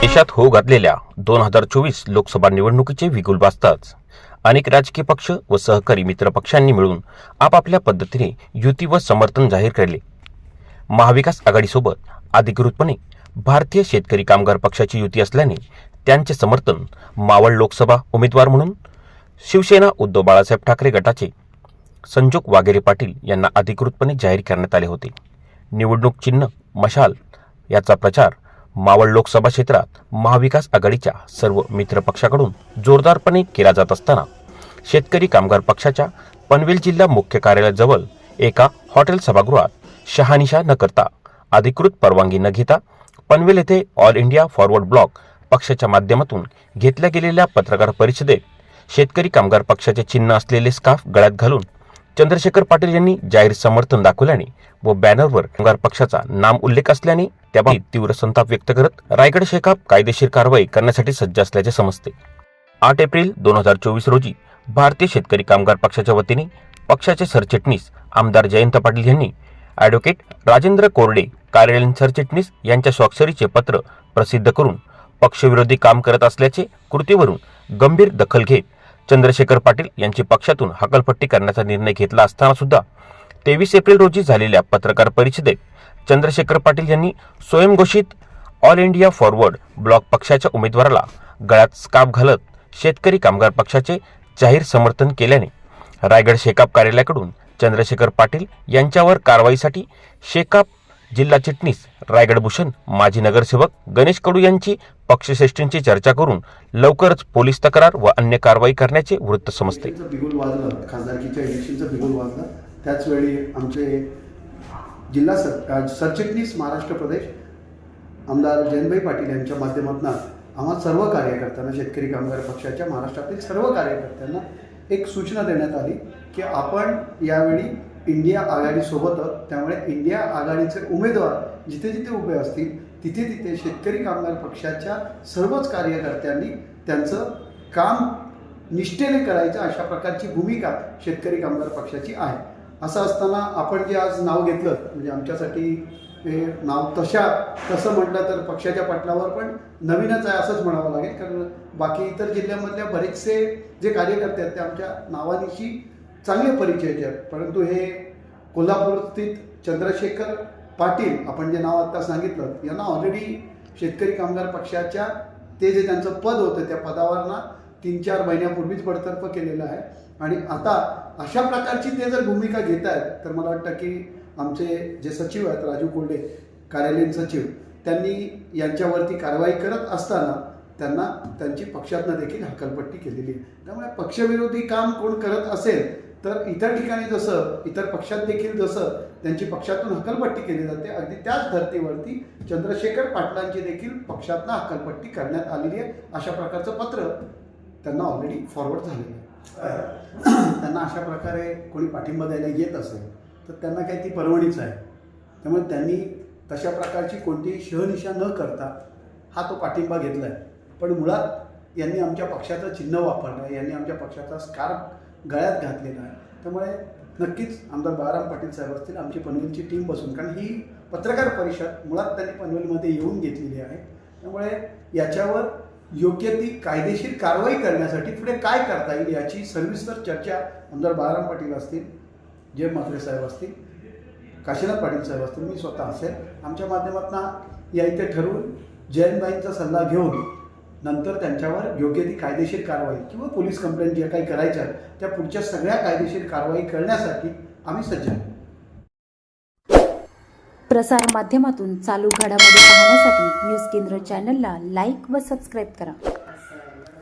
देशात होऊ घातलेल्या दोन हजार चोवीस लोकसभा निवडणुकीचे विगुल वाजताच अनेक राजकीय पक्ष व सहकारी मित्र पक्षांनी मिळून आपापल्या पद्धतीने युती व समर्थन जाहीर केले. महाविकास आघाडीसोबत अधिकृतपणे भारतीय शेतकरी कामगार पक्षाची युती असल्याने त्यांचे समर्थन मावळ लोकसभा उमेदवार म्हणून शिवसेना उद्धव बाळासाहेब ठाकरे गटाचे संजोग वागेरे पाटील यांना अधिकृतपणे जाहीर करण्यात आले होते. निवडणूक चिन्ह मशाल याचा प्रचार मावळ लोकसभा क्षेत्रात महाविकास आघाडीच्या सर्व मित्र पक्षाकडून जोरदारपणे केला जात असताना शेतकरी कामगार पक्षाच्या पनवेल जिल्हा मुख्य कार्यालयाजवळ एका हॉटेल सभागृहात शहानिशा न करता अधिकृत परवानगी न घेता पनवेल येथे ऑल इंडिया फॉरवर्ड ब्लॉक पक्षाच्या माध्यमातून घेतल्या गेलेल्या पत्रकार परिषदेत शेतकरी कामगार पक्षाचे चिन्ह असलेले स्कार्फ गळ्यात घालून चंद्रशेखर पाटील यांनी जाहीर समर्थन दाखवल्याने व बॅनरवर कामगार पक्षाचा नाम उल्लेख असल्याने त्याबाबत तीव्र संताप व्यक्त करत रायगड शेकाप कायदेशीर कारवाई करण्यासाठी सज्ज असल्याचे समजते. आठ एप्रिल दोन हजार चोवीस रोजी भारतीय शेतकरी कामगार पक्षाच्या वतीने पक्षाचे सरचिटणीस आमदार जयंत पाटील यांनी ॲडव्होकेट राजेंद्र कोरडे कार्यालयीन सरचिटणीस यांच्या स्वाक्षरीचे पत्र प्रसिद्ध करून पक्षविरोधी काम करत असल्याचे कृतीवरून गंभीर दखल घेत चंद्रशेखर पाटील यांची पक्षातून हकलपट्टी करण्याचा निर्णय घेतला असताना सुद्धा तेवीस एप्रिल रोजी झालेल्या पत्रकार परिषदेत चंद्रशेखर पाटील यांनी स्वयंघोषित ऑल इंडिया फॉरवर्ड ब्लॉक पक्षाच्या उमेदवाराला गळ्यात स्काप घालत शेतकरी कामगार पक्षाचे जाहीर समर्थन केल्याने रायगड शेकाप कार्यालयाकडून चंद्रशेखर पाटील यांच्यावर कारवाईसाठी शेकाप जिल्हा चिटणीस रायगड भूषण माजी नगरसेवक गणेश कडू यांची पक्षश्रेष्ठींची चर्चा करून लवकरच पोलीस तक्रार व अन्य कारवाई करण्याचे वृत्त समजते. वाजलं. खासदारकीच्या इलेक्शनचं बिगुल वाजलं. त्याचवेळी आमचे जिल्हा सर सरचिटणीस महाराष्ट्र प्रदेश आमदार जयंतभाई पाटील यांच्या माध्यमातून आम्हा सर्व कार्यकर्त्यांना शेतकरी कामगार पक्षाच्या महाराष्ट्रातील सर्व कार्यकर्त्यांना एक सूचना देण्यात आली की आपण यावेळी इंडिया आघाडीसोबतच त्यामुळे इंडिया आघाडीचे उमेदवार जिथे जिथे उभे असतील तिथे तिथे शेतकरी कामगार पक्षाच्या सर्वच कार्यकर्त्यांनी त्यांचं काम निष्ठेने करायचं अशा प्रकारची भूमिका शेतकरी कामगार पक्षाची आहे. असं असताना आपण जे आज नाव घेतलं म्हणजे आमच्यासाठी हे नाव तशा तसं म्हटलं तर पक्षाच्या पटलावर पण नवीनच आहे असंच म्हणावं लागेल कारण बाकी इतर जिल्ह्यामधल्या बरेचसे जे कार्यकर्ते आहेत ते आमच्या नावानिशी चांगले परिचयाचे आहेत. परंतु हे कोल्हापूर स्थित चंद्रशेखर पाटील आपण जे नाव आत्ता सांगितलं यांना ऑलरेडी शेतकरी कामगार पक्षाच्या ते जे त्यांचं पद होतं त्या पदावरना तीन चार महिन्यापूर्वीच बडतर्फ केलेलं आहे. आणि आता अशा प्रकारची ते जर भूमिका घेत आहेत तर मला वाटतं की आमचे जे सचिव आहेत राजू कोल्डे कार्यालयीन सचिव त्यांनी यांच्यावरती कारवाई करत असताना त्यांना त्यांची पक्षातनं देखील हकलपट्टी केलेली आहे. त्यामुळे पक्षविरोधी काम कोण करत असेल तर इतर ठिकाणी जसं इतर पक्षात देखील जसं त्यांची पक्षातून हकलपट्टी केली जाते. अगदी त्याच धर्तीवरती चंद्रशेखर पाटलांची देखील पक्षातनं हकलपट्टी करण्यात आलेली आहे. अशा प्रकारचं पत्र त्यांना ऑलरेडी फॉरवर्ड झालेलं आहे. त्यांना अशा प्रकारे कोणी पाठिंबा द्यायला येत असेल तर त्यांना काही ती परवणीच आहे. त्यामुळे त्यांनी तशा प्रकारची कोणतीही शहनिशा न करता हा तो पाठिंबा घेतला आहे पण मुळात यांनी आमच्या पक्षाचं चिन्ह वापरलं आहे. यांनी आमच्या पक्षाचा स्कार्फ गळ्यात घातलेला आहे. त्यामुळे नक्कीच आमदार बाळाराम पाटील साहेब असतील आमची पनवेलची टीम बसून. कारण ही पत्रकार परिषद मुळात त्यांनी पनवेलमध्ये येऊन घेतलेली आहे. त्यामुळे याच्यावर योग्य ती कायदेशीर कारवाई करण्यासाठी पुढे काय करता येईल याची सविस्तर चर्चा आमदार बाळाराम पाटील असतील जय म्हात्रे साहेब असतील काशीनाथ पाटील साहेब असतील मी स्वतः असेल आमच्या माध्यमातून या इथे ठरवून जयंतबाईंचा सल्ला घेऊन नंतर त्यांच्यावर योग्य ती कायदेशीर कारवाई किंवा पोलीस कंप्लेंट ज्या काही करायच्या त्या पुढच्या सगळ्या कायदेशीर कारवाई करण्यासाठी आम्ही सज्ज आहोत. प्रसार माध्यमातून चालू घडामोडी पाहण्यासाठी न्यूज केंद्र चॅनलला लाईक व सबस्क्राईब करा.